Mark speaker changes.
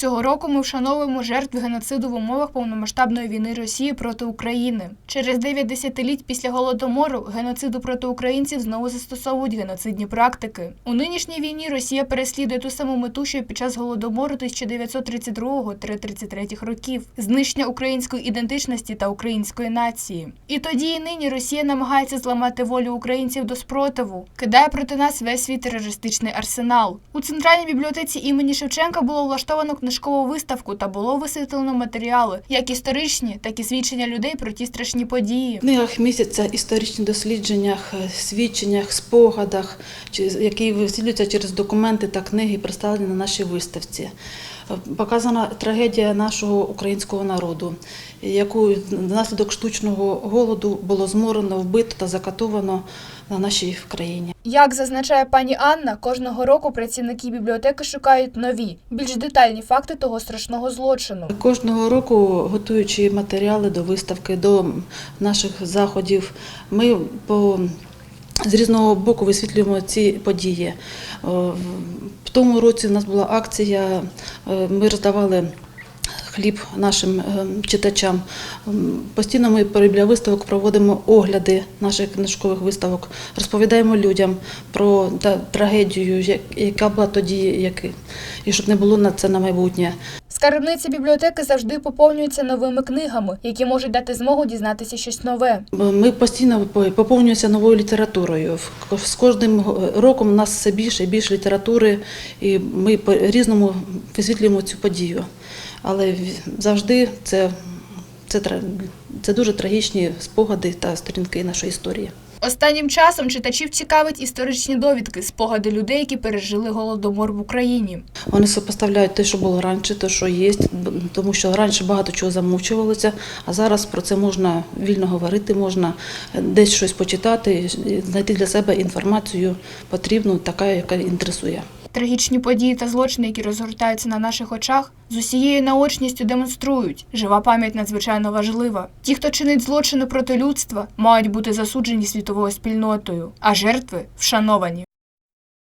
Speaker 1: Цього року ми вшановуємо жертв геноциду в умовах повномасштабної війни Росії проти України. Через 9 десятиліть після голодомору геноциду проти українців знову застосовують геноцидні практики. У нинішній війні Росія переслідує ту саму мету, що під час голодомору 1932-33 років знищення української ідентичності та української нації. І тоді і нині Росія намагається зламати волю українців до спротиву, кидає проти нас весь свій терористичний арсенал. У центральній бібліотеці імені Шевченка було влаштовано книжкову виставку та було висвітлено матеріали, як історичні, так і свідчення людей про ті страшні події.
Speaker 2: В книгах містяться історичні дослідженнях, е, свідченнях, спогадах, які висвітлюються через документи та книги, представлені на нашій виставці. Показана трагедія нашого українського народу, яку внаслідок штучного голоду було зморено, вбито та закатовано на нашій країні.
Speaker 1: Як зазначає пані Анна, кожного року працівники бібліотеки шукають нові, більш детальні факти того страшного злочину.
Speaker 2: Кожного року, готуючи матеріали до виставки, до наших заходів, ми по з різного боку висвітлюємо ці події. Е, В тому році в нас була акція, е, ми роздавали хліб нашим е, читачам. Постійно ми біля виставок проводимо огляди наших книжкових виставок, розповідаємо людям про трагедію, яка була тоді, і щоб не було на це на майбутнє.
Speaker 1: Скарбниця бібліотеки завжди поповнюється новими книгами, які можуть дати змогу дізнатися щось нове.
Speaker 2: Ми постійно поповнюємося новою літературою. З кожним роком у нас все більше і більше літератури, і ми по-різному висвітлюємо цю подію. Але завжди це, це, це дуже трагічні спогади та сторінки нашої історії.
Speaker 1: Останнім часом читачів цікавить історичні довідки, спогади людей, які пережили голодомор в Україні.
Speaker 2: Вони сопоставляють те, що було раніше, те, що є, тому що раніше багато чого замовчувалося, а зараз про це можна вільно говорити, можна десь щось почитати, знайти для себе інформацію потрібну, така, яка інтересує.
Speaker 1: Трагічні події та злочини, які розгортаються на наших очах, з усією наочністю демонструють. Жива пам'ять надзвичайно важлива. Ті, хто чинить злочини проти людства, мають бути засуджені світовою спільнотою, а жертви вшановані.